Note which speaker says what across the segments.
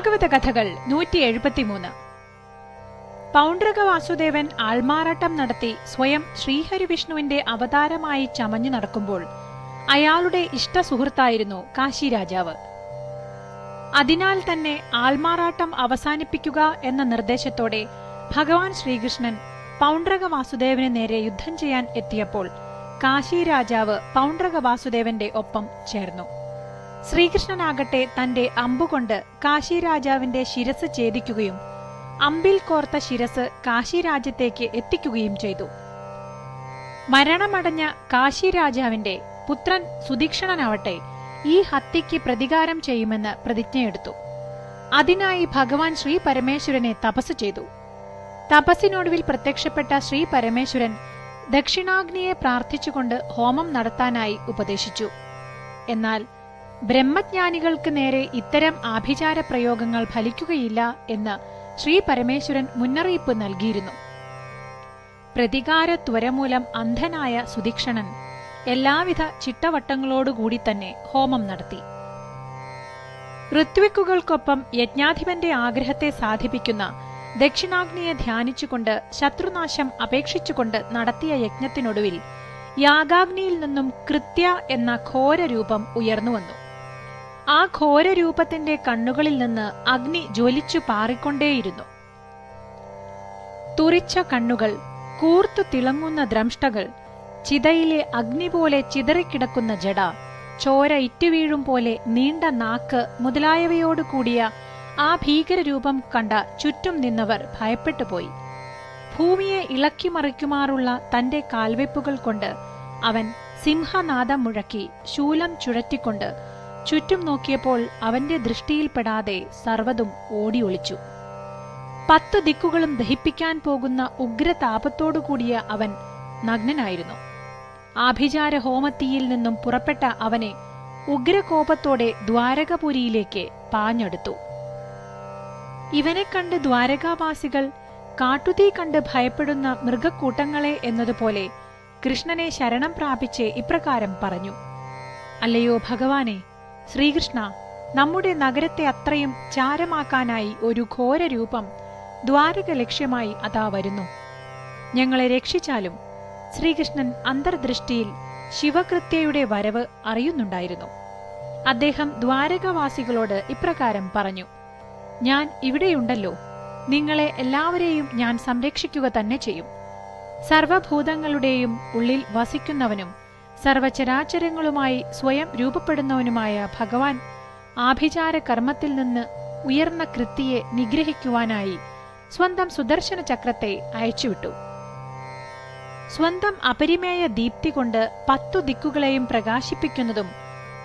Speaker 1: ഭാഗവത കഥകൾ നൂറ്റി എഴുപത്തിമൂന്ന് പൗണ്ഡ്രക വാസുദേവൻ ആൾമാറാട്ടം നടത്തി സ്വയം ശ്രീഹരിവിഷ്ണുവിന്റെ അവതാരമായി ചമഞ്ഞു നടക്കുമ്പോൾ അയാളുടെ ഇഷ്ട സുഹൃത്തായിരുന്നു കാശി രാജാവ് അതിനാൽ തന്നെ ആൾമാറാട്ടം അവസാനിപ്പിക്കുക എന്ന നിർദ്ദേശത്തോടെ ഭഗവാൻ ശ്രീകൃഷ്ണൻ പൗണ്ഡ്രക വാസുദേവന് നേരെ യുദ്ധം ചെയ്യാൻ എത്തിയപ്പോൾ കാശി രാജാവ് പൗണ്ഡ്രക വാസുദേവന്റെ ഒപ്പം ചേർന്നു. ശ്രീകൃഷ്ണനാകട്ടെ തന്റെ അമ്പുകൊണ്ട് കാശി രാജാവിന്റെ ശിരസ് ഛേദിക്കുകയും അമ്പിൽ കോർത്ത ശിരസ് കാശി രാജ്യത്തേക്ക് എത്തിക്കുകയും ചെയ്തു. മരണമടഞ്ഞ കാശി രാജാവിന്റെ പുത്രൻ സുദീക്ഷണനാവട്ടെ ഈ ഹത്യയ്ക്ക് പ്രതികാരം ചെയ്യുമെന്ന് പ്രതിജ്ഞയെടുത്തു. അതിനായി ഭഗവാൻ ശ്രീ പരമേശ്വരനെ തപസ് ചെയ്തു. തപസ്സിനൊടുവിൽ പ്രത്യക്ഷപ്പെട്ട ശ്രീ പരമേശ്വരൻ ദക്ഷിണാഗ്നിയെ പ്രാർത്ഥിച്ചുകൊണ്ട് ഹോമം നടത്താനായി ഉപദേശിച്ചു. എന്നാൽ ബ്രഹ്മജ്ഞാനികൾക്ക് നേരെ ഇത്തരം ആഭിചാര പ്രയോഗങ്ങൾ ഫലിക്കുകയില്ല എന്ന് ശ്രീ പരമേശ്വരൻ മുന്നറിയിപ്പ് നൽകിയിരുന്നു. പ്രതികാര ത്വരമൂലം അന്ധനായ സുദീക്ഷണൻ എല്ലാവിധ ചിട്ടവട്ടങ്ങളോടുകൂടി തന്നെ ഹോമം നടത്തി. ഋത്വിക്കുകൾക്കൊപ്പം യജ്ഞാധിപന്റെ ആഗ്രഹത്തെ സാധിപ്പിക്കുന്ന ദക്ഷിണാഗ്നിയെ ധ്യാനിച്ചുകൊണ്ട് ശത്രുനാശം അപേക്ഷിച്ചുകൊണ്ട് നടത്തിയ യജ്ഞത്തിനൊടുവിൽ യാഗാഗ്നിയിൽ നിന്നും കൃത്യ എന്ന ഘോരരൂപം ഉയർന്നുവന്നു. ആ ഘോരരൂപത്തിന്റെ കണ്ണുകളിൽ നിന്ന് അഗ്നി ജ്വലിച്ചു പാറിക്കൊണ്ടേയിരുന്നു. തുറിച്ച കണ്ണുകൾ കൂർത്തു തിളങ്ങുന്ന ദ്രംഷ്ടകൾ ചിതയിലെ അഗ്നി പോലെ ചിതറിക്കിടക്കുന്ന ജട ചോര ഇറ്റുവീഴും പോലെ നീണ്ട നാക്ക് മുതലായവയോട് കൂടിയ ആ ഭീകരരൂപം കണ്ട ചുറ്റും നിന്നവർ ഭയപ്പെട്ടുപോയി. ഭൂമിയെ ഇളക്കി മറിക്കുമാറുള്ള തന്റെ കാൽവെപ്പുകൾ കൊണ്ട് അവൻ സിംഹനാദം മുഴക്കി ശൂലം ചുഴറ്റിക്കൊണ്ട് ചുറ്റും നോക്കിയപ്പോൾ അവന്റെ ദൃഷ്ടിയിൽപ്പെടാതെ സർവതും ഓടിയൊളിച്ചു. പത്ത് ദിക്കുകളും ദഹിപ്പിക്കാൻ പോകുന്ന ഉഗ്രതാപത്തോടുകൂടിയ അവൻ നഗ്നനായിരുന്നു. ആഭിചാര ഹോമത്തീയിൽ നിന്നും പുറപ്പെട്ട അവനെ ഉഗ്രകോപത്തോടെ ദ്വാരകപുരിയിലേക്ക് പാഞ്ഞെടുത്തു. ഇവനെ കണ്ട് ദ്വാരകാവാസികൾ കാട്ടുതീ കണ്ട് ഭയപ്പെടുന്ന മൃഗക്കൂട്ടങ്ങളെ എന്നതുപോലെ കൃഷ്ണനെ ശരണം പ്രാപിച്ച് ഇപ്രകാരം പറഞ്ഞു. അല്ലയോ ഭഗവാനെ ശ്രീകൃഷ്ണ നമ്മുടെ നഗരത്തെ അത്രയും ചാരമാക്കാനായി ഒരു ഘോര രൂപം ദ്വാരക ലക്ഷ്യമായി അതാ വരുന്നു. ഞങ്ങളെ രക്ഷിച്ചാലും ശ്രീകൃഷ്ണൻ അന്തർദൃഷ്ടിയിൽ ശിവകൃത്യയുടെ വരവ് അറിയുന്നുണ്ടായിരുന്നു. അദ്ദേഹം ദ്വാരകവാസികളോട് ഇപ്രകാരം പറഞ്ഞു ഞാൻ ഇവിടെയുണ്ടല്ലോ നിങ്ങളെ എല്ലാവരെയും ഞാൻ സംരക്ഷിക്കുക തന്നെ ചെയ്യും. സർവഭൂതങ്ങളുടെയും ഉള്ളിൽ വസിക്കുന്നവനും സർവചരാചരങ്ങളുമായി സ്വയം രൂപപ്പെടുന്നവനുമായ ഭഗവാൻ ആഭിചാര കർമ്മത്തിൽ നിന്ന് ഉയർന്ന കൃത്തിയെ നിഗ്രഹിക്കുവാനായി സ്വന്തം സുദർശന ചക്രത്തെ അയച്ചുവിട്ടു. സ്വന്തം അപരിമേയ ദീപ്തി കൊണ്ട് പത്തു ദിക്കുകളെയും പ്രകാശിപ്പിക്കുന്നതും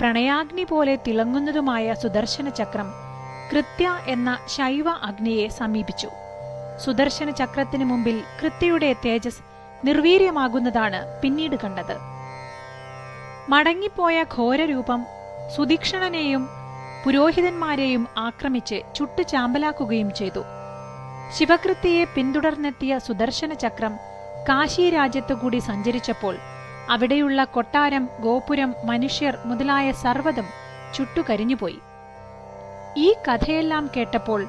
Speaker 1: പ്രണയാഗ്നി പോലെ തിളങ്ങുന്നതുമായ സുദർശന ചക്രം കൃത്യ എന്ന ശൈവ അഗ്നിയെ സമീപിച്ചു. സുദർശന ചക്രത്തിനു മുമ്പിൽ കൃത്യയുടെ തേജസ് നിർവീര്യമാകുന്നതാണ് പിന്നീട് കണ്ടത്. മടങ്ങിപ്പോയ ഘോരരൂപം സുദീക്ഷണനെയും പുരോഹിതന്മാരെയും ആക്രമിച്ച് ചുട്ടു ചാമ്പലാക്കുകയും ചെയ്തു. ശിവകൃത്യയെ പിന്തുടർന്നെത്തിയ സുദർശന ചക്രം കാശി രാജ്യത്തുകൂടി സഞ്ചരിച്ചപ്പോൾ അവിടെയുള്ള കൊട്ടാരം ഗോപുരം മനുഷ്യർ മുതലായ സർവതും ചുട്ടുകരിഞ്ഞുപോയി. ഈ കഥയെല്ലാം കേട്ടപ്പോൾ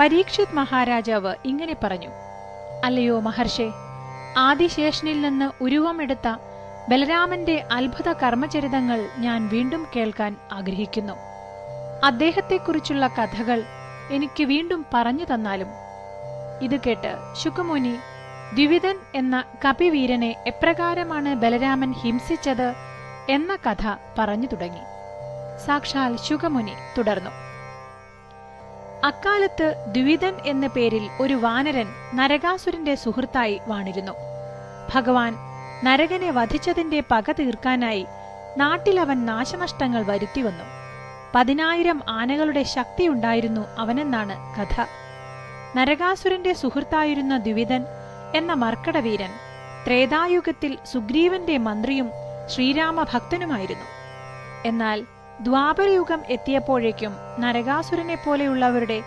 Speaker 1: പരീക്ഷിത് മഹാരാജാവ് ഇങ്ങനെ പറഞ്ഞു അല്ലയോ മഹർഷേ ആദിശേഷനിൽ നിന്ന് ഉരുവമെടുത്ത ബലരാമന്റെ അത്ഭുത കർമ്മചരിതങ്ങൾ ഞാൻ വീണ്ടും കേൾക്കാൻ ആഗ്രഹിക്കുന്നു. അദ്ദേഹത്തെക്കുറിച്ചുള്ള കഥകൾ എനിക്ക് വീണ്ടും പറഞ്ഞു തന്നാലും ഇത് കേട്ട് ശുക്കുമുനി ദ്വിവിധൻ എന്ന കപിവീരനെ എപ്രകാരമാണ് ബലരാമൻ ഹിംസിച്ചത് എന്ന കഥ പറഞ്ഞു തുടങ്ങി. സാക്ഷാൽ ശുഖമുനി തുടർന്നു. അക്കാലത്ത് ദ്വിവിധൻ എന്ന പേരിൽ ഒരു വാനരൻ നരകാസുരന്റെ സുഹൃത്തായി വാണിരുന്നു. ഭഗവാൻ നരകനെ വധിച്ചതിന്റെ പക തീർക്കാനായി നാട്ടിലവൻ നാശനഷ്ടങ്ങൾ വരുത്തിവന്നു പതിനായിരം ആനകളുടെ ശക്തി ഉണ്ടായിരുന്നു അവനെന്നാണ് കഥ. നരകാസുരന്റെ സുഹൃത്തായിരുന്ന ദ്വിവിധൻ എന്ന മർക്കടവീരൻ ത്രേതായുഗത്തിൽ സുഗ്രീവന്റെ മന്ത്രിയും ശ്രീരാമ ഭക്തനുമായിരുന്നു എന്നാൽ ദ്വാപരയുഗം എത്തിയപ്പോഴേക്കും നരകാസുരനെ പോലെയുള്ളവരുടെ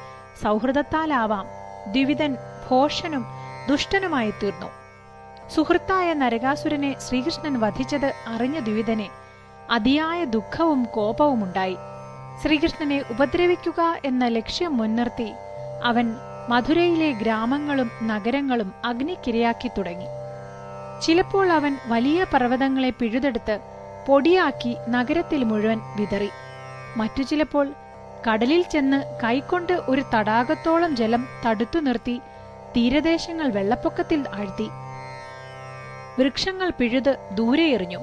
Speaker 1: സൗഹൃദത്താലാവാം ദ്വിവിധൻ ഭോഷനും ദുഷ്ടനുമായി തീർന്നു സുഹൃത്തായ നരകാസുരനെ ശ്രീകൃഷ്ണൻ വധിച്ചത് അറിഞ്ഞ ദ്വിവിധനെ അതിയായ ദുഃഖവും കോപവുമുണ്ടായി. ശ്രീകൃഷ്ണനെ ഉപദ്രവിക്കുക എന്ന ലക്ഷ്യം മുൻനിർത്തി അവൻ മധുരയിലെ ഗ്രാമങ്ങളും നഗരങ്ങളും അഗ്നിക്കിരയാക്കി തുടങ്ങി. ചിലപ്പോൾ അവൻ വലിയ പർവതങ്ങളെ പിഴുതെടുത്ത് പൊടിയാക്കി നഗരത്തിൽ മുഴുവൻ വിതറി. മറ്റു ചിലപ്പോൾ കടലിൽ ചെന്ന് കൈക്കൊണ്ട് ഒരു തടാകത്തോളം ജലം തടുത്തു നിർത്തി തീരദേശങ്ങൾ വെള്ളപ്പൊക്കത്തിൽ ആഴ്ത്തി. വൃക്ഷങ്ങൾ പിഴുത് ദൂരെ എറിഞ്ഞു.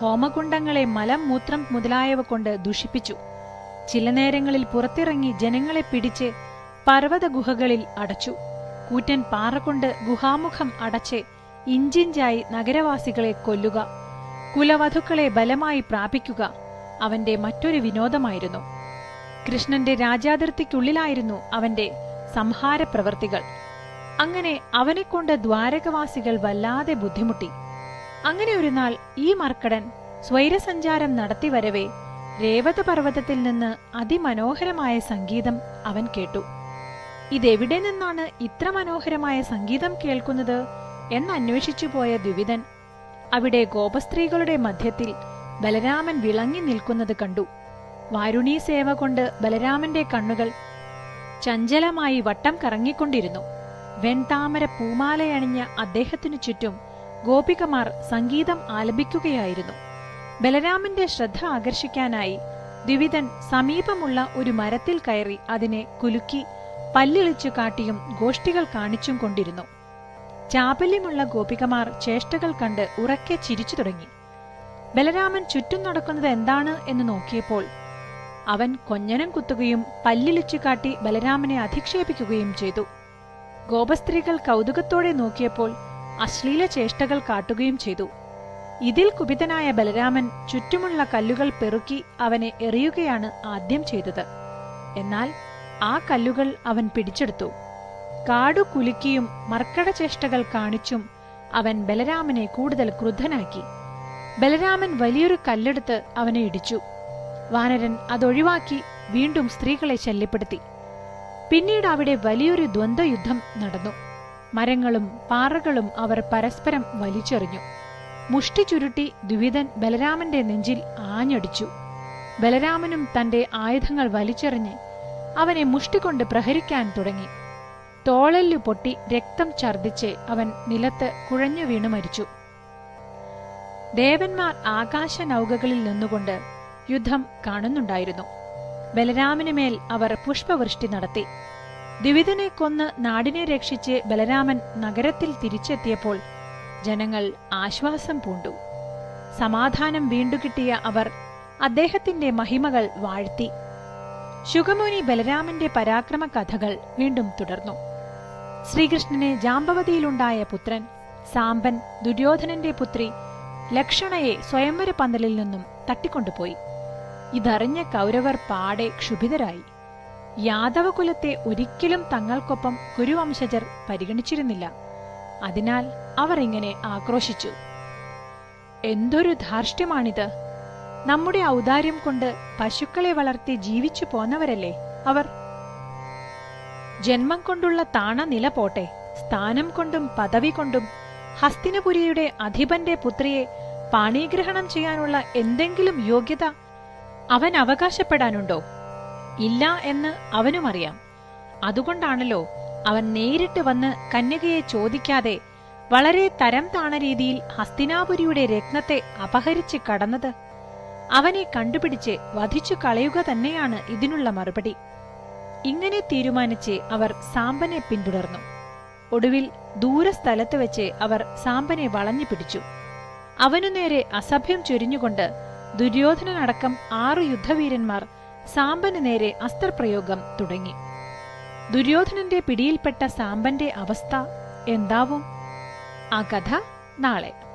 Speaker 1: ഹോമകുണ്ടങ്ങളെ മലം മൂത്രം മുതലായവ കൊണ്ട് ദുഷിപ്പിച്ചു. ചില നേരങ്ങളിൽ പുറത്തിറങ്ങി ജനങ്ങളെ പിടിച്ച് പർവത ഗുഹകളിൽ അടച്ചു. കൂറ്റൻ പാറ കൊണ്ട് ഗുഹാമുഖം അടച്ച് ഇഞ്ചിഞ്ചായി നഗരവാസികളെ കൊല്ലുക കുലവധുക്കളെ ബലമായി പ്രാപിക്കുക അവന്റെ മറ്റൊരു വിനോദമായിരുന്നു. കൃഷ്ണന്റെ രാജാതിർത്തിക്കുള്ളിലായിരുന്നു അവന്റെ സംഹാര പ്രവൃത്തികൾ അങ്ങനെ അവനെക്കൊണ്ട് ദ്വാരകവാസികൾ വല്ലാതെ ബുദ്ധിമുട്ടി. അങ്ങനെ ഒരു നാൾ ഈ മർക്കടൻ സ്വൈരസഞ്ചാരം നടത്തി വരവേ രേവത പർവതത്തിൽ നിന്ന് അതിമനോഹരമായ സംഗീതം അവൻ കേട്ടു. ഇതെവിടെ നിന്നാണ് ഇത്ര മനോഹരമായ സംഗീതം കേൾക്കുന്നത് എന്നന്വേഷിച്ചു പോയ ദ്വിവിധൻ അവിടെ ഗോപസ്ത്രീകളുടെ മധ്യത്തിൽ ബലരാമൻ വിളങ്ങി നിൽക്കുന്നത് കണ്ടു. വാരുണീ സേവ കൊണ്ട് ബലരാമന്റെ കണ്ണുകൾ ചഞ്ചലമായി വട്ടം കറങ്ങിക്കൊണ്ടിരുന്നു. വെൺതാമര പൂമാലയണിഞ്ഞ അദ്ദേഹത്തിനു ചുറ്റും ഗോപികമാർ സംഗീതം ആലപിക്കുകയായിരുന്നു. ബലരാമന്റെ ശ്രദ്ധ ആകർഷിക്കാനായി ദ്വിവിധൻ സമീപമുള്ള ഒരു മരത്തിൽ കയറി അതിനെ കുലുക്കി പല്ലിളിച്ചു കാട്ടിയും ഗോഷ്ഠികൾ കാണിച്ചും കൊണ്ടിരുന്നു. ചാപല്യമുള്ള ഗോപികമാർ ചേഷ്ടകൾ കണ്ട് ഉറക്കെ ചിരിച്ചു തുടങ്ങി. ബലരാമൻ ചുറ്റും നടക്കുന്നത് എന്താണ് എന്ന് നോക്കിയപ്പോൾ അവൻ കൊഞ്ഞനം കുത്തുകയും പല്ലിളിച്ചു കാട്ടി ബലരാമനെ അധിക്ഷേപിക്കുകയും ചെയ്തു. ഗോപസ്ത്രീകൾ കൗതുകത്തോടെ നോക്കിയപ്പോൾ അശ്ലീല ചേഷ്ടകൾ കാട്ടുകയും ചെയ്തു. ഇതിൽ കുപിതനായ ബലരാമൻ ചുറ്റുമുള്ള കല്ലുകൾ പെറുക്കി അവനെ എറിയുകയാണ് ആദ്യം ചെയ്തത്. എന്നാൽ ആ കല്ലുകൾ അവൻ പിടിച്ചെടുത്തു. കാടു കുലുക്കിയും മർക്കടചേഷ്ടകൾ കാണിച്ചും അവൻ ബലരാമനെ കൂടുതൽ ക്രുദ്ധനാക്കി. ബലരാമൻ വലിയൊരു കല്ലെടുത്ത് അവനെ ഇടിച്ചു. വാനരൻ അതൊഴിവാക്കി വീണ്ടും സ്ത്രീകളെ ശല്യപ്പെടുത്തി. പിന്നീട് അവിടെ വലിയൊരു ദ്വന്ദ്വയുദ്ധം നടന്നു. മരങ്ങളും പാറകളും അവർ പരസ്പരം വലിച്ചെറിഞ്ഞു. മുഷ്ടി ചുരുട്ടി ദ്വിവിധൻ ബലരാമന്റെ നെഞ്ചിൽ ആഞ്ഞടിച്ചു. ബലരാമനും തന്റെ ആയുധങ്ങൾ വലിച്ചെറിഞ്ഞ് അവനെ മുഷ്ടികൊണ്ട് പ്രഹരിക്കാൻ തുടങ്ങി. തോളല്ലു പൊട്ടി രക്തം ഛർദിച്ച് അവൻ നിലത്ത് കുഴഞ്ഞു വീണു മരിച്ചു. ദേവന്മാർ ആകാശ നൗകകളിൽ നിന്നുകൊണ്ട് യുദ്ധം കാണുന്നുണ്ടായിരുന്നു. ബലരാമന് മേൽ അവർ പുഷ്പവൃഷ്ടി നടത്തി. ദ്വിവിധനെ കൊന്ന് നാടിനെ രക്ഷിച്ച് ബലരാമൻ നഗരത്തിൽ തിരിച്ചെത്തിയപ്പോൾ ജനങ്ങൾ ആശ്വാസം പൂണ്ടു. സമാധാനം വീണ്ടുകിട്ടിയ അവർ അദ്ദേഹത്തിന്റെ മഹിമകൾ വാഴ്ത്തി. ശുഗമുനി ബലരാമന്റെ പരാക്രമ കഥകൾ വീണ്ടും തുടർന്നു. ശ്രീകൃഷ്ണനെ ജാമ്പവതിയിലുണ്ടായ പുത്രൻ സാമ്പൻ ദുര്യോധനന്റെ പുത്രി ലക്ഷണയെ സ്വയംവര പന്തലിൽ നിന്നും തട്ടിക്കൊണ്ടുപോയി. ഇതറിഞ്ഞ കൗരവർ പാടെ ക്ഷുഭിതരായി. യാദവകുലത്തെ ഒരിക്കലും തങ്ങൾക്കൊപ്പം കുരുവംശജർ പരിഗണിച്ചിരുന്നില്ല. അതിനാൽ അവർ ഇങ്ങനെ ആക്രോശിച്ചു. എന്തൊരു ധാർഷ്ട്യമാണിത്. നമ്മുടെ ഔദാര്യം കൊണ്ട് പശുക്കളെ വളർത്തി ജീവിച്ചു പോന്നവരല്ലേ അവർ. ജന്മം കൊണ്ടുള്ള താണ നില പോട്ടെ സ്ഥാനം കൊണ്ടും പദവി കൊണ്ടും ഹസ്തിനപുരിയുടെ അധിപന്റെ പുത്രിയെ പാണീഗ്രഹണം ചെയ്യാനുള്ള എന്തെങ്കിലും യോഗ്യത അവൻ അവകാശപ്പെടാനുണ്ടോ? ഇല്ല എന്ന് അവനും അറിയാം അതുകൊണ്ടാണല്ലോ അവൻ നേരിട്ട് വന്ന് കന്യകയെ ചോദിക്കാതെ വളരെ തരം താണ രീതിയിൽ ഹസ്തിനാപുരിയുടെ രത്നത്തെ അപഹരിച്ച് കടന്നത്. അവനെ കണ്ടുപിടിച്ച് വധിച്ചു കളയുക തന്നെയാണ് ഇതിനുള്ള മറുപടി. ഇങ്ങനെ തീരുമാനിച്ച് അവർ സാമ്പനെ പിന്തുടർന്നു. ഒടുവിൽ ദൂരസ്ഥലത്ത് വെച്ച് അവർ സാമ്പനെ വളഞ്ഞു പിടിച്ചു. അവനു നേരെ അസഭ്യം ചൊരിഞ്ഞുകൊണ്ട് ദുര്യോധനനടക്കം ആറു യുദ്ധവീരന്മാർ സാമ്പന് നേരെ അസ്ത്രപ്രയോഗം തുടങ്ങി. ദുര്യോധനന്റെ പിടിയിൽപ്പെട്ട സാമ്പന്റെ അവസ്ഥ എന്താവും? ആ കഥ നാളെ.